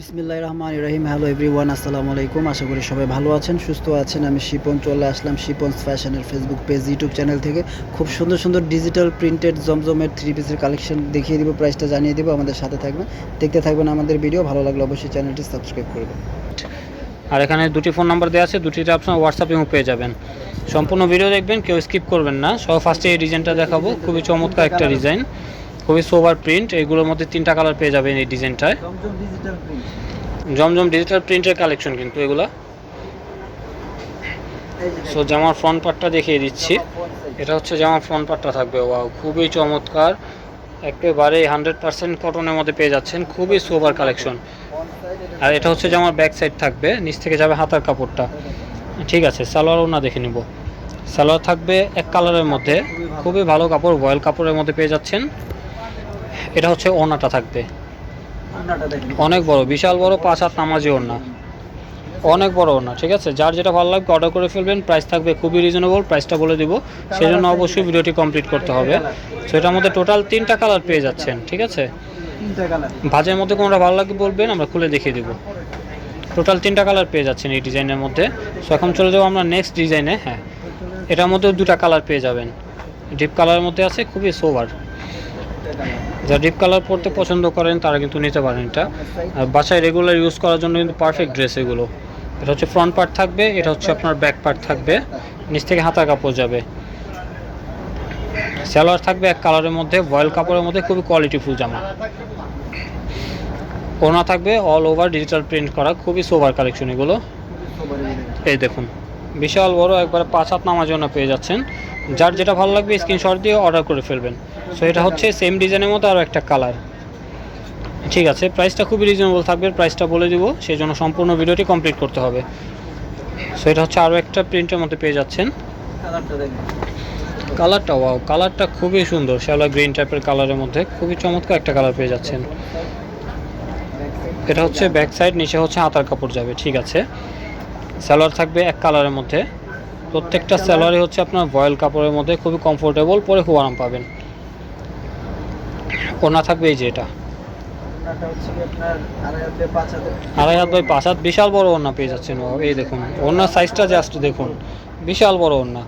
বিসমিল্লাহ রহমান রহিম। Hello everyone আসসালামু আলাইকুম। আশা করি সবাই ভালো আছেন সুস্থ আছেন। আমি শিপন চলে আসলাম শিপন্স ফ্যাশনের ফেসবুক পেজ ইউটিউব চ্যানেল থেকে। খুব সুন্দর সুন্দর ডিজিটাল প্রিন্টেড জমজমের থ্রি পিসের কালেকশন দেখিয়ে দিব প্রাইসটা জানিয়ে দিব আমাদের সাথে থাকবেন। দেখতে থাকবেন আমাদের ভিডিও ভালো লাগলে অবশ্যই চ্যানেলটি সাবস্ক্রাইব করবেন আর এখানে দুটি ফোন নাম্বার দেওয়া আছে দুটিতে আপনার হোয়াটসঅ্যাপ ইমো পেয়ে যাবেন। সম্পূর্ণ ভিডিও দেখবেন কেউ স্কিপ করবেন না। সব ফার্স্টে এই ডিজাইনটা দেখাবো। খুবই চমৎকার একটা ডিজাইন খুবই সোভার প্রিন্ট এইগুলোর মধ্যে তিনটা কালার পেয়ে যাবেন এই ডিজাইনটায়। Zamzam digital print Zamzam digital প্রিন্টের কালেকশন কিন্তু এগুলো। সো জামার ফ্রন্ট পার্টটা দেখিয়ে দিচ্ছি। এটা হচ্ছে জামার ফ্রন্ট পার্টটা থাকবে। ওয়াও খুবই চমৎকার। একেবারে হান্ড্রেড পার্সেন্ট কটনের মধ্যে পেয়ে যাচ্ছেন। খুবই সোভার কালেকশন আর এটা হচ্ছে যে আমার ব্যাক সাইড থাকবে। নিচ থেকে যাবে হাতার কাপড়টা। ঠিক আছে সালোয়ারও না দেখে নিব। সালোয়ার থাকবে এক কালারের মধ্যে। খুবই ভালো। কাপড় বয়েল কাপড়ের মধ্যে পেয়ে যাচ্ছেন। এটা হচ্ছে ওনাটা থাকবে। অনেক বড় বিশাল বড় পাঁচ হাত নামাজি ওড়না। অনেক বড় ওড়না ঠিক আছে? যার যেটা ভালো লাগবে অর্ডার করে ফেলবেন প্রাইস থাকবে খুবই রিজনেবল প্রাইসটা বলে দিব। সেই জন্য অবশ্যই ভিডিওটি কমপ্লিট করতে হবে। সো এটার মধ্যে টোটাল তিনটা কালার পেয়ে যাচ্ছেন ঠিক আছে? ভাজের মধ্যে কোনটা ভালো লাগবে বলবেন আমরা খুলে দেখিয়ে দেবো। টোটাল তিনটা কালার পেয়ে যাচ্ছেন এই ডিজাইনের মধ্যে। সো এখন চলে যাব আমরা নেক্সট ডিজাইনে হ্যাঁ। এটার মধ্যে দুটা কালার পেয়ে যাবেন। ডিপ কালারের মধ্যে আছে খুবই সোভার যারা ডিপ কালার পরতে পছন্দ করেন, তারা কিন্তু নিতে পারেন এটা। আর বাসায় রেগুলার ইউজ করার জন্য কিন্তু পারফেক্ট ড্রেস এগুলো। এটা হচ্ছে ফ্রন্ট পার্ট থাকবে, এটা হচ্ছে আপনার ব্যাক পার্ট থাকবে। নিচ থেকে হাতা কাপড় যাবে। সালোয়ার থাকবে এক কালারের মধ্যে ভয়েল কাপড়ের মধ্যে খুবই কোয়ালিটিফুল জামা। ওনা থাকবে অল ওভার ডিজিটাল প্রিন্ট করা, খুবই সোভার কালেকশন এগুলো। এই দেখুন, বিশাল বড় একবারে পাঁচ হাত নামার জন্য পেয়ে যাচ্ছেন। যার যেটা ভালো লাগবে স্ক্রিনশট দিয়ে অর্ডার করে ফেলবেন। সো এটা হচ্ছে সেম ডিজাইনের মতো আরও একটা কালার ঠিক আছে প্রাইসটা খুবই রিজনেবল থাকবে প্রাইসটা বলে দেবো সেই জন্য সম্পূর্ণ ভিডিওটি কমপ্লিট করতে হবে। সো এটা হচ্ছে আরও একটা প্রিন্টের মধ্যে পেয়ে যাচ্ছেন। কালারটা ওয়াও কালারটা খুবই সুন্দর শ্যাওলা গ্রিন টাইপের কালারের মধ্যে। খুবই চমৎকার একটা কালার পেয়ে যাচ্ছেন। এটা হচ্ছে ব্যাক সাইড নিচে হচ্ছে হাতার কাপড় যাবে ঠিক আছে। সালোয়ার থাকবে এক কালারের মধ্যে। প্রত্যেকটা সালোয়ারই হচ্ছে আপনার ভয়েল কাপড়ের মধ্যে খুবই কমফোর্টেবল পরে খুব আরাম পাবেন। ওনা থাকবে এই যে এটা। আড়াই হাত বাই পাঁচ হাত। বিশাল বড় ওনা পেয়ে যাচ্ছেন এই দেখুন ওনার সাইজটা জাস্ট দেখুন। বিশাল বড় ওনা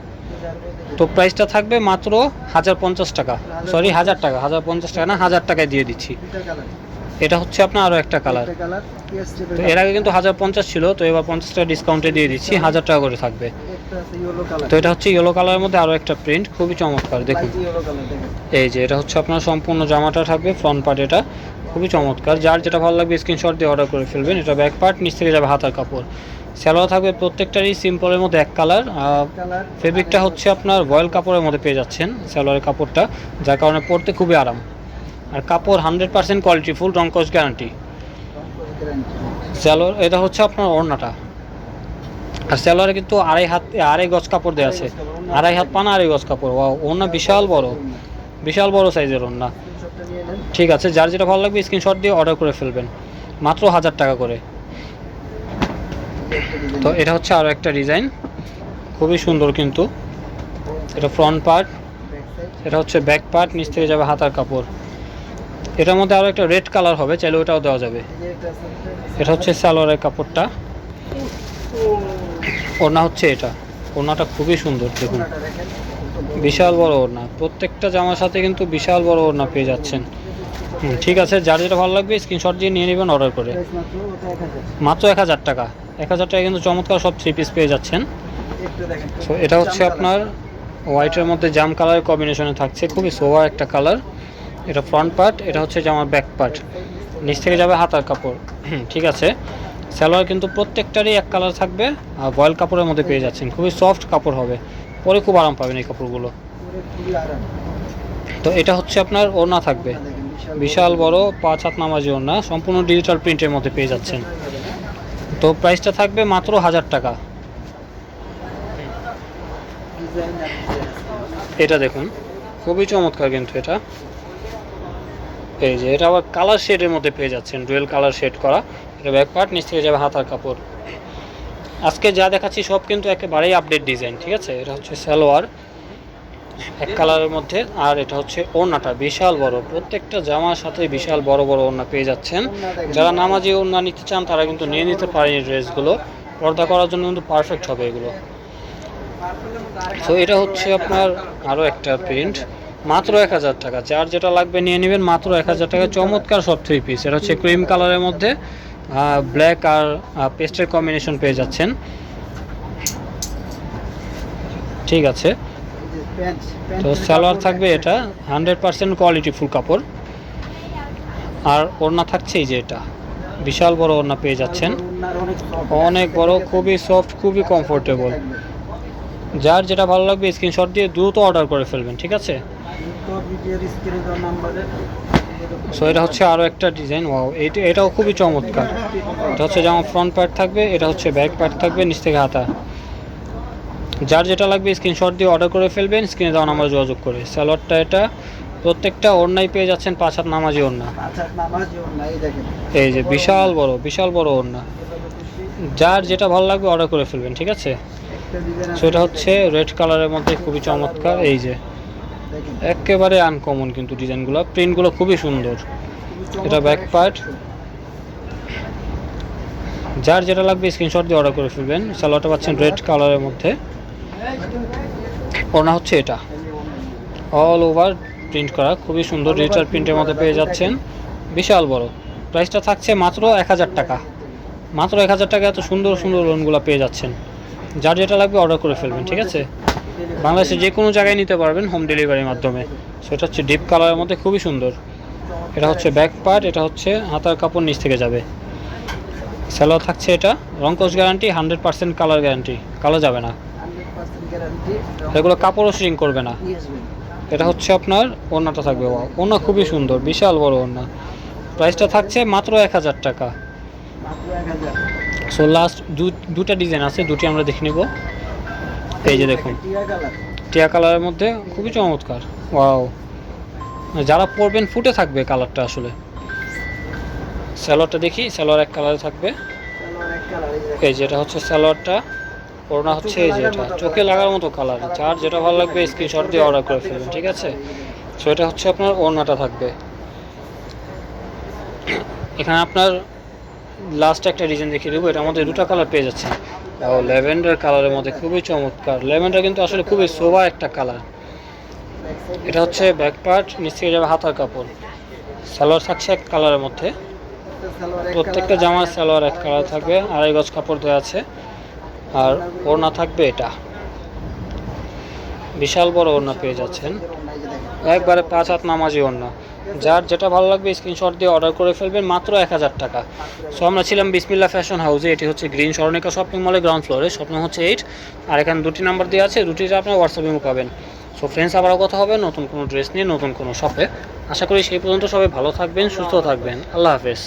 তো প্রাইসটা থাকবে মাত্র হাজার পঞ্চাশ টাকা। সরি হাজার টাকা। হাজার পঞ্চাশ টাকা না হাজার টাকায় দিয়ে দিচ্ছি। এটা হচ্ছে আপনার আরও একটা কালার তো এর আগে কিন্তু হাজার পঞ্চাশ ছিল তো এবার পঞ্চাশ টাকা ডিসকাউন্টে দিয়ে দিচ্ছি হাজার টাকা করে থাকবে। তো এটা হচ্ছে ইয়েলো কালারের মধ্যে আরও একটা প্রিন্ট খুবই চমৎকার দেখুন। এই যে এটা হচ্ছে আপনার সম্পূর্ণ জামাটা থাকবে ফ্রন্ট পার্ট এটা খুবই চমৎকার। যার যেটা ভালো লাগবে স্ক্রিনশট দিয়ে অর্ডার করে ফেলবেন। এটা ব্যাক পার্ট নিচ থেকে যাবে হাতার কাপড়। স্যালোয়া থাকবে প্রত্যেকটারই সিম্পলের মধ্যে এক কালার ফেব্রিকটা হচ্ছে আপনার ভয়েল কাপড়ের মধ্যে পেয়ে যাচ্ছেন সালোয়ারের কাপড়টা যার কারণে পরতে খুবই আরাম। আর কাপড় হান্ড্রেড পার্সেন্ট কোয়ালিটি ফুল রঙ্কস গ্যারান্টি স্যালোয়ার এটা হচ্ছে আপনার ওড়নাটা। আর স্যালোয়ারে কিন্তু আড়াই হাত, আড়াই গজ কাপড় দেওয়া আছে। আড়াই হাত পানা, আড়াই গজ কাপড়। ওয়াও, ওড়না বিশাল বড়। বিশাল বড় সাইজের ওড়না। ঠিক আছে, যার যেটা ভালো লাগবে স্ক্রিনশট দিয়ে অর্ডার করে ফেলবেন। মাত্র হাজার টাকা করে। তো এটা হচ্ছে আরও একটা ডিজাইন। খুবই সুন্দর কিন্তু। এটা ফ্রন্ট পার্ট এটা হচ্ছে ব্যাক পার্ট নিচ থেকে যাবে হাতার কাপড়। এটার মধ্যে আরও একটা রেড কালার হবে, চাইলে ওটাও দেওয়া যাবে। এটা হচ্ছে সালোয়ারের কাপড়টা। ওড়না হচ্ছে এটা। ওড়নাটা খুবই সুন্দর, দেখুন। বিশাল বড় ওড়না। প্রত্যেকটা জামার সাথে কিন্তু বিশাল বড় ওড়না পেয়ে যাচ্ছেন। ঠিক আছে, যার যেটা ভালো লাগবে স্ক্রিনশট দিয়ে নিয়ে নেবেন অর্ডার করে। মাত্র এক হাজার টাকা। এক হাজার টাকা কিন্তু চমৎকার সব থ্রি পিস পেয়ে যাচ্ছেন। সো এটা হচ্ছে আপনার হোয়াইটের মধ্যে জাম কালার কম্বিনেশনে থাকছে। খুবই সোভা একটা কালার এটা ফ্রন্ট পার্ট এটা হচ্ছে জামার ব্যাক পার্ট নিচ থেকে যাবে হাতার কাপড়। ঠিক আছে। সালোয়ার কিন্তু প্রত্যেকটারই এক কালার থাকবে আর ভয়েল কাপড়ের মধ্যে পেয়ে যাচ্ছেন। খুবই সফট কাপড় হবে। পরে খুব আরাম পাবেন এই কাপড়গুলো। তো এটা হচ্ছে আপনার ওড়না থাকবে। বিশাল বড় পাঁচ হাত নামাজি ওড়না, সম্পূর্ণ ডিজিটাল প্রিন্টের মধ্যে পেয়ে যাচ্ছেন। তো প্রাইসটা থাকবে মাত্র হাজার টাকা। এটা দেখুন, খুবই চমৎকার কিন্তু এটা। এই যে, এটা আবার কালার শেডের মধ্যে পেয়ে যাচ্ছেন ডুয়েল কালার শেড করা। এটা ব্যাক পার্ট নিচ থেকে যাবে হাতার কাপড়। আজকে যা দেখাচ্ছি সব কিন্তু একেবারেই আপডেট ডিজাইন ঠিক আছে? এটা হচ্ছে সালোয়ার, এক কালারের মধ্যে, আর এটা হচ্ছে ওড়নাটা, বিশাল বড়। প্রত্যেকটা জামার সাথে বিশাল বড় বড় ওড়না পেয়ে যাচ্ছেন। যারা নামাজি ওড়না নিতে চান, তারা কিন্তু নিয়ে নিতে পারেন ড্রেসগুলো। পর্দা করার জন্য কিন্তু পারফেক্ট হবে এগুলো। তো এটা হচ্ছে আপনার আরও একটা প্রিন্ট মাত্র এক হাজার টাকা। যার যেটা লাগবে নিয়ে নেবেন মাত্র এক হাজার টাকা। চমৎকার সব থ্রি পিস এটা হচ্ছে ক্রিম কালারের মধ্যে। ব্ল্যাক আর পেস্টের কম্বিনেশন পেয়ে যাচ্ছেন। ঠিক আছে। তো সালোয়ার থাকবে এটা হান্ড্রেড পার্সেন্ট কোয়ালিটি ফুল কাপড়। আর ওড়না থাকছে এই যে এটা, বিশাল বড় ওড়না পেয়ে যাচ্ছেন। অনেক বড়, খুবই সফট খুবই কমফোর্টেবল যার যেটা ভালো লাগবে স্ক্রিনশট দিয়ে দ্রুত অর্ডার করে ফেলবেন, ঠিক আছে? সো এটা হচ্ছে আরও একটা ডিজাইন ওয়াও এটা এটাও খুবই চমৎকার। এটা হচ্ছে যেমন ফ্রন্ট পার্ট থাকবে এটা হচ্ছে ব্যাক পার্ট থাকবে নিচ থেকে হাতা। যার যেটা লাগবে স্ক্রিনশট দিয়ে অর্ডার করে ফেলবেন স্ক্রিনে দেওয়া নাম্বার যোগাযোগ করে। স্যালোয়ারটা এটা প্রত্যেকটা ওড়নাই পেয়ে যাচ্ছেন পাঁচ হাত নামাজি ওড়না। এই যে বিশাল বড় বিশাল বড় ওড়না। যার যেটা ভালো লাগবে অর্ডার করে ফেলবেন ঠিক আছে? সো এটা হচ্ছে রেড কালারের মধ্যে খুবই চমৎকার এই যে। একেবারে আনকমন কিন্তু ডিজাইনগুলো। প্রিন্টগুলো খুবই সুন্দর। এটা ব্যাক পার্ট যার যেটা লাগবে স্ক্রিনশট দিয়ে অর্ডার করে ফেলবেন। সালোয়ারটা পাচ্ছেন রেড কালারের মধ্যে। ওনা হচ্ছে এটা। অল ওভার প্রিন্ট করা। খুবই সুন্দর ডিজিটাল প্রিন্টের মধ্যে পেয়ে যাচ্ছেন। বিশাল বড়। প্রাইসটা থাকছে মাত্র এক হাজার টাকা। মাত্র এক হাজার টাকা এত সুন্দর সুন্দর লোনগুলো পেয়ে যাচ্ছেন। যার যেটা লাগবে অর্ডার করে ফেলবেন, ঠিক আছে? বাংলাদেশে যে কোনো জায়গায় নিতে পারবেন হোম ডেলিভারির মাধ্যমে। সেটা হচ্ছে ডিপ কালারের মধ্যে খুবই সুন্দর। এটা হচ্ছে ব্যাক পার্ট এটা হচ্ছে হাতার কাপড় নিচ থেকে যাবে। স্যালোয়ার থাকছে এটা রংকস guarantee hundred percent colour guarantee কালো যাবে না। এগুলো কাপড়ও শ্রিং করবে না। এটা হচ্ছে আপনার ওনাটা থাকবে ওড়না খুবই সুন্দর, বিশাল বড় ওড়না। প্রাইসটা থাকছে মাত্র এক হাজার টাকা। সো লাস্ট দুটা ডিজাইন আছে, দুটি আমরা দেখে নিব। এই যে দেখুন। টিয়া কালারের মধ্যে খুবই চমৎকার। ওয়াও। যারা পরবেন, ফুটে থাকবে কালারটা আসলে। স্যালোয়ারটা দেখি স্যালোয়ার এক কালারে থাকবে। এই যে এটা হচ্ছে স্যালোয়ারটা ওড়না হচ্ছে এই যে এটা। চোখে লাগার মতো কালার। যার যেটা ভালো লাগবে স্ক্রিনশট দিয়ে অর্ডার করে ফেলবেন, ঠিক আছে? সো এটা হচ্ছে আপনার ওড়নাটা থাকবে। এখানে আপনার লাস্ট একটা ডিজাইন দেখিয়ে দেবো। এটা আমাদের দুটো কালার পেয়ে যাচ্ছেন। ও ল্যাভেন্ডার কালারের মধ্যে খুবই চমৎকার। ল্যাভেন্ডার কিন্তু আসলে খুবই শোভা একটা কালার। এটা হচ্ছে ব্যাক পার্ট নিচ থেকে যাবে হাতার কাপড়। সালোয়ার থাকছে এক কালারের মধ্যে। প্রত্যেকটা জামার সালোয়ার এক কালার থাকবে, আড়াই গজ কাপড় দেওয়া আছে। আর ওড়না থাকবে এটা। বিশাল বড় ওড়না পেয়ে যাচ্ছেন। একবারে পাঁচ হাত নামাজি ওড়না। যার যেটা ভালো লাগবে স্ক্রিনশট দিয়ে অর্ডার করে ফেলবেন, মাত্র এক হাজার টাকা। সো আমরা ছিলাম বিসমিল্লা ফ্যাশন হাউসে এটি হচ্ছে গ্রিন স্বর্ণিকা শপিং মলে গ্রাউন্ড ফ্লোরে স্বপ্ন হচ্ছে এইট আর এখানে দুটি নাম্বার দেওয়া আছে দুটিতে আপনার হোয়াটসঅ্যাপে পাবেন। সো ফ্রেন্ডস আবারও কথা হবে, নতুন কোনো ড্রেস নিয়ে, নতুন কোনো শপে আশা করি সেই পর্যন্ত সবাই ভালো থাকবেন, সুস্থ থাকবেন। আল্লাহ হাফেজ।